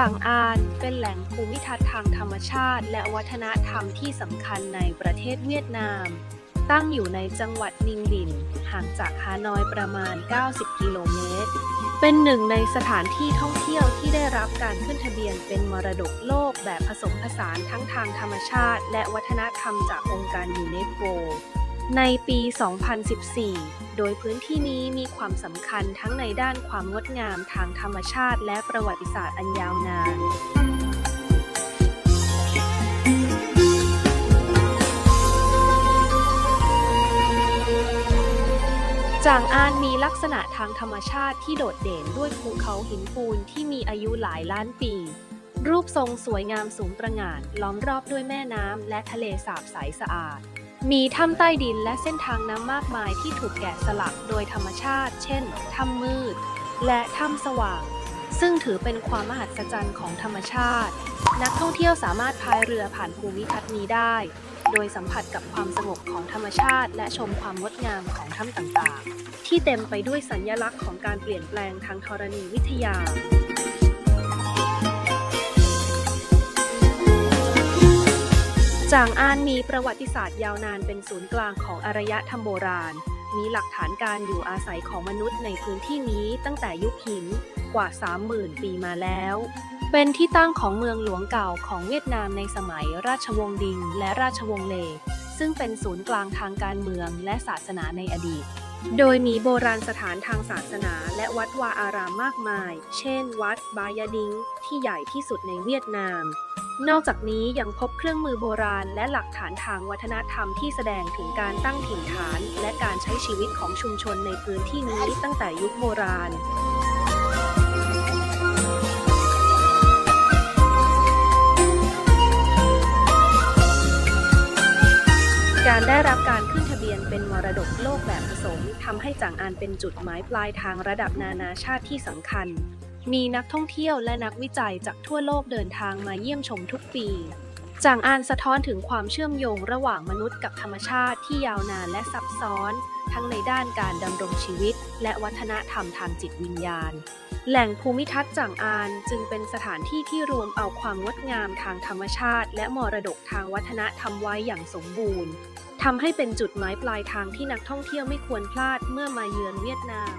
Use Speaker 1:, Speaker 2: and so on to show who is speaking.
Speaker 1: ่างอานเป็นแหล่งภูมิทัศน์ทางธรรมชาติ และวัฒนธรรมที่สำคัญในประเทศเวียดนาม ตั้งอยู่ในจังหวัดนิงบิน ห่างจากฮานอยประมาณ 90 กิโลเมตร เป็นหนึ่งในสถานที่ท่องเที่ยวที่ได้รับการขึ้นทะเบียนเป็นมรดกโลกแบบผสมผสานทั้งทางธรรมชาติ และวัฒนธรรมจากองค์การยูเนสโก ในปี 2014 โดยพื้นที่นี้มีความสำคัญทั้งในด้านความงดงามทางธรรมชาติ และประวัติศาสตร์อันยาวนานจางอานมีลักษณะทางธรรมชาติที่โดดเด่นด้วยภูเขาหินปูนที่มีอายุหลายล้านปี รูปทรงสวยงามสูงประหง่านล้อมรอบด้วยแม่น้ำและทะเลสาบใสสะอาด มีถ้ำใต้ดินและเส้นทางน้ำมากมายที่ถูกแกะสลักโดยธรรมชาติ เช่น ถ้ำมืด และถ้ำสว่าง ซึ่งถือเป็นความมหัศจรรย์ของธรรมชาติ นักท่องเที่ยวสามารถพายเรือผ่านภูมิทัศน์นี้ได้ โดยสัมผัสกับความสงบของธรรมชาติ และชมความงดงามของถ้ำต่างๆ ที่เต็มไปด้วยสัญญลักษณ์ของการเปลี่ยนแปลงทางธรณีวิทยา จางอานมีประวัติศาสตร์ยาวนานเป็นศูนย์กลางของอารยธรรมโบราณ มีหลักฐานการอยู่อาศัยของมนุษย์ในพื้นที่นี้ตั้งแต่ยุคหินกว่า 30,000 ปีมาแล้ว เป็นที่ตั้งของเมืองหลวงเก่าของเวียดนามในสมัยราชวงศ์ดิงและราชวงศ์เล ซึ่งเป็นศูนย์กลางทางการเมืองและศาสนาในอดีต โดยมีโบราณสถานทางศาสนาและวัดวาอารามมากมาย เช่น วัดบายาดิงที่ใหญ่ที่สุดในเวียดนาม นอกจากนี้ยังพบเครื่องมือโบราณและหลักฐานทางวัฒนธรรมที่แสดงถึงการตั้งถิ่นฐาน และการใช้ชีวิตของชุมชนในพื้นที่นี้ตั้งแต่ยุคโบราณการได้รับการขึ้น เบียนเป็นมรดกโลกแบบผสมทำให้จางอานเป็นจุดหมายปลายทางระดับนานาชาติที่สำคัญ มีนักท่องเที่ยวและนักวิจัยจากทั่วโลกเดินทางมาเยี่ยมชมทุกปีจางอานสะท้อนถึงความเชื่อมโยงระหว่างมนุษย์กับธรรมชาติที่ยาวนานและซับซ้อน ทั้งในด้านการดำรงชีวิต และวัฒนธรรมทางจิตวิญญาณ แหล่งภูมิทัศน์จางอานจึงเป็นสถานที่ที่รวมเอาความงดงามทางธรรมชาติ และมรดกทางวัฒนธรรมไว้อย่างสมบูรณ์ ทำให้เป็นจุดหมายปลายทางที่นักท่องเที่ยวไม่ควรพลาดเมื่อมาเยือนเวียดนาม